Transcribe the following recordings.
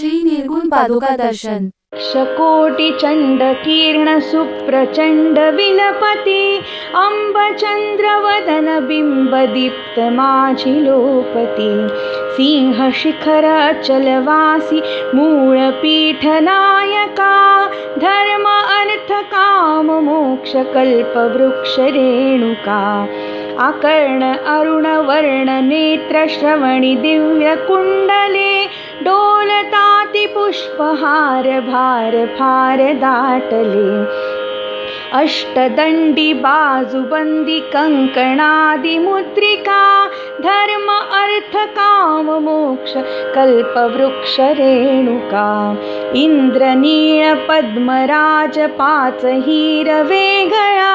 श्री निर्गुण पादुका दर्शन शकोटिचण्डकीर्णसुप्रचण्ड विलपति अम्बचन्द्रवदनबिम्बदीप्तमाझिलोपति सिंहशिखरचलवासि मूळपीठनायका धर्म अर्थकाममोक्षकल्पवृक्षरेणुका अकर्ण अरुणवर्णनेत्रश्रवणि दिव्यकुण्डले डोलतातिपुष्पहार भार फार दाटले अष्टदण्डि बाजुबन्दि कङ्कणादिमुद्रिका धर्म अर्थकाममोक्ष कल्पवृक्षरेणुका इन्द्रनीळपद्मराजपाचहीरवेगळा चन्द्रहार वेगळा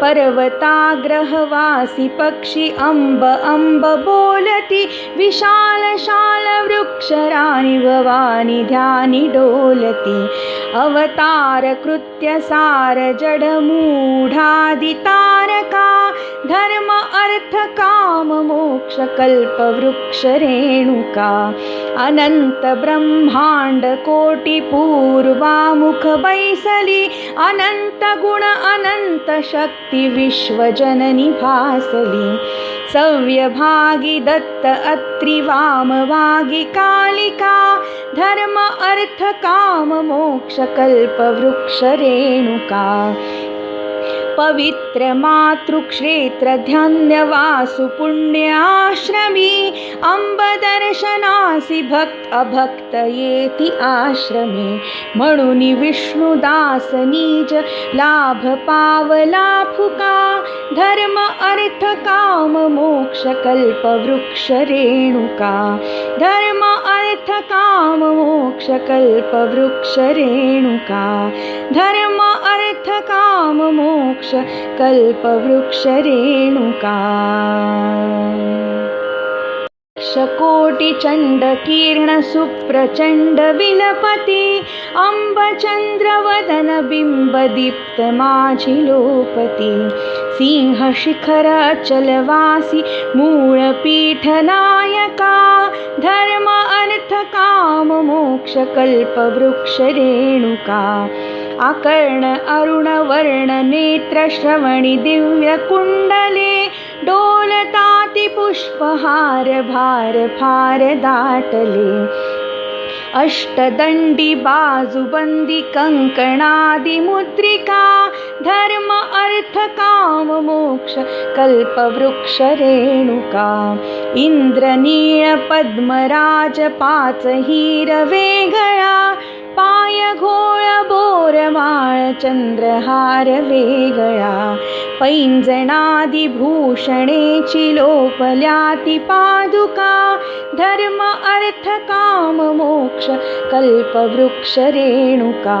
पर्वताग्रहवासि पक्षि अम्ब अम्ब बोलति विशालशालवृक्षराणि भवानि ध्यानि डोलति। अवतारकृत्य सारजडमूढादितारका धर्म अर्थकाममोक्षकल्पवृक्षरेणुका अनन्तब्रह्माण्डकोटिपूर्वामुखवैसलि अनन्तगुण अनन्तशक्तिविश्वजननि भासलि सव्यभागि दत्त अत्रिवामवागि कालिका धर्म अर्थकाममोक्षकल्पवृक्षरेणुका पवित्रमातृक्षेत्रधन्यवासु पुण्याश्रमी अम्बदर्शनासि भक्त अभक्तयेति आश्रमे मणुनि विष्णुदासनीज लाभपावलाफुका धर्म अर्थकाममोक्षकल्पवृक्षरेणुका धर्म अर्थकाममोक्षकल्पवृक्षरेणुका धर्म अर्थकाममोक्ष कल्पवृक्षरेणुका। शकोटिचण्डकीर्णसुप्रचण्ड विलपति अम्बचन्द्रवदनबिम्बदीप्तमाझिलोपति सिंहशिखरचलवासि मूळपीठनायका धर्म अर्थकाममोक्षकल्पवृक्षरेणुका अकर्ण अरुणवर्णनेत्रश्रवणि दिव्यकुण्डले डोलतातिपुष्पहार भार फार दाटले। अष्टदण्डि बाजुबन्दि कङ्कणादिमुद्रिका धर्म अर्थकाममोक्ष कल्पवृक्षरेणुका इन्द्रनीळपद्मराजपाचहीरवेगळा चन्द्रहार वेगळा पैञ्जणादिभूषणे चिलोपल्याति पादुका धर्म अर्थकाममोक्ष कल्पवृक्षरेणुका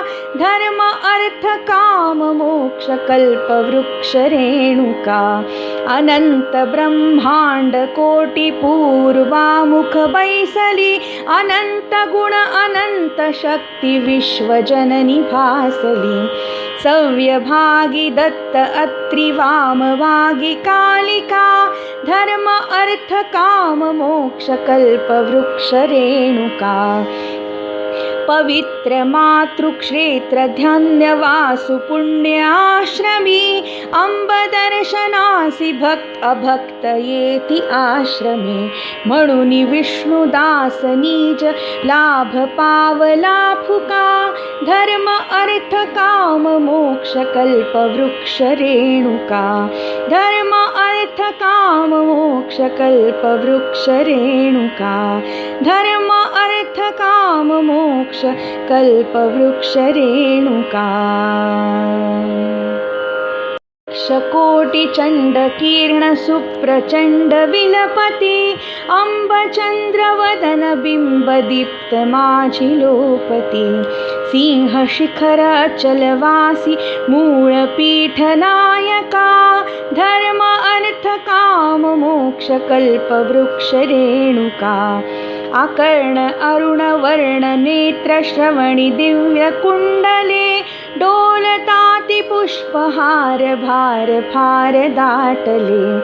धर्म अर्थकाममोक्षकल्पवृक्षरेणुका अनन्तब्रह्माण्डकोटिपूर्वामुखवैसलि अनन्तगुण अनन्तशक्ति शक्ति विश्वजननि भासली। सव्यभागी दत्त अत्रि वामवागी कालिका धर्म अर्थ काम मोक्ष कल्प वृक्ष रेणुका पवित्र पुण्याश्रमी अम्बदर्शनासि भक्त अभक्त येति आश्रमे। म्हणुनि विष्णुदास नीज लाभ पावला फुका धर्म अर्थ काम मोक्ष कल्प वृक्ष रेणुका। धर्म अर्थ काम मोक्ष कल्प वृक्ष रेणुका। धर्म अर्थ काम मोक्ष कल्पवृक्ष रेणुका कोटिचण्डकीर्ण सुप्रचण्ड विलपति अम्बचन्द्रवदन बिम्बदीप्त माझिलोपति सिंहशिखर अचलवासि मूळपीठनायका धर्म अर्थ काम मोक्ष कल्पवृक्ष रेणुका आकर्ण अरुणवर्ण नेत्रश्रवणि दिव्यकुण्डले डोलताति पुष्पहार भार भार दाटले।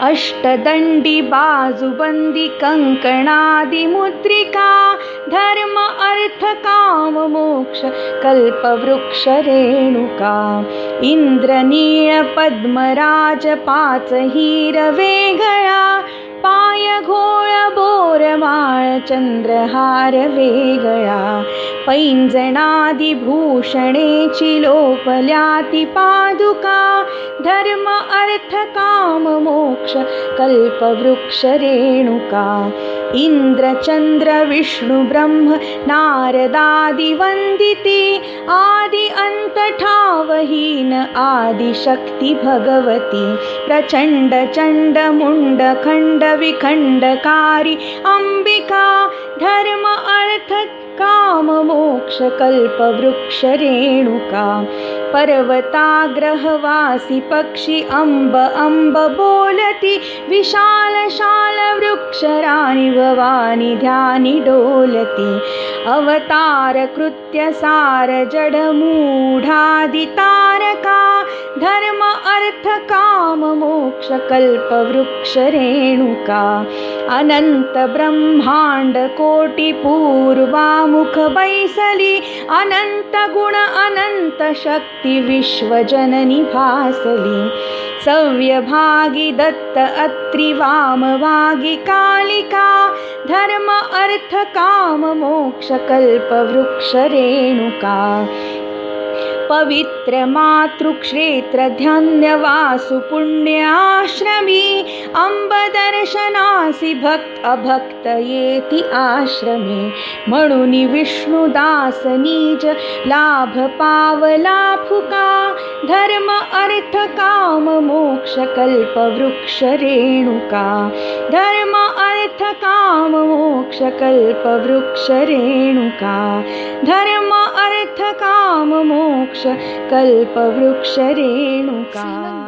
अष्टदण्डि बाजुबन्दि कङ्कणादिमुद्रिका धर्म अर्थ काम मोक्ष कल्पवृक्ष रेणुका इन्द्रनीळ पद्मराज पाच हिरवेगळा पाय घोळ बोरमाळ चंद्रहार वेगळा. पैंजणादिभूषणेची लोपल्याति पादुका. धर्म अर्थ काम मोक्ष कल्पवृक्ष रेणुका. इन्द्रचन्द्र विष्णु ब्रह्म नारदादिवन्दिते आदि अन्तठावहीन आदिशक्ति भगवती प्रचण्ड चण्ड मुण्ड खण्ड विखण्डकारी अम्बिका धर्म अर्थ काम मोक्ष कल्पवृक्ष रेणुका पर्वताग्रहवासि पक्षि अम्ब अम्ब बोलति विशाल शाल वृक्षराणि भवानि ध्यानि डोलति। अवतार कृत्य सार जडमूढादितारका धर्म अर्थ काम मोक्ष कल्पवृक्ष रेणुका। अनन्त ब्रह्माण्ड कोटि पूर्वामुख बैसली। अनन्त गुण अनन्त शक्ति विश्वजननि भासली। सव्यभागी दत्त अत्रि वामवागी कालिका। धर्म अर्थ पवित्र मातृक्षेत्र ध्यान्यवासु पुण्याश्रमी अम्बदर्शनासि भक्त अभक्त येति आश्रमे म्हणुनि विष्णुदास नीज लाभ पावला फुका धर्म अर्थ काम मोक्ष कल्प वृक्ष रेणुका धर्म अर्थ काम मोक्ष कल्प वृक्ष रेणुका धर्म मोक्ष कल्पवृक्ष रेणुका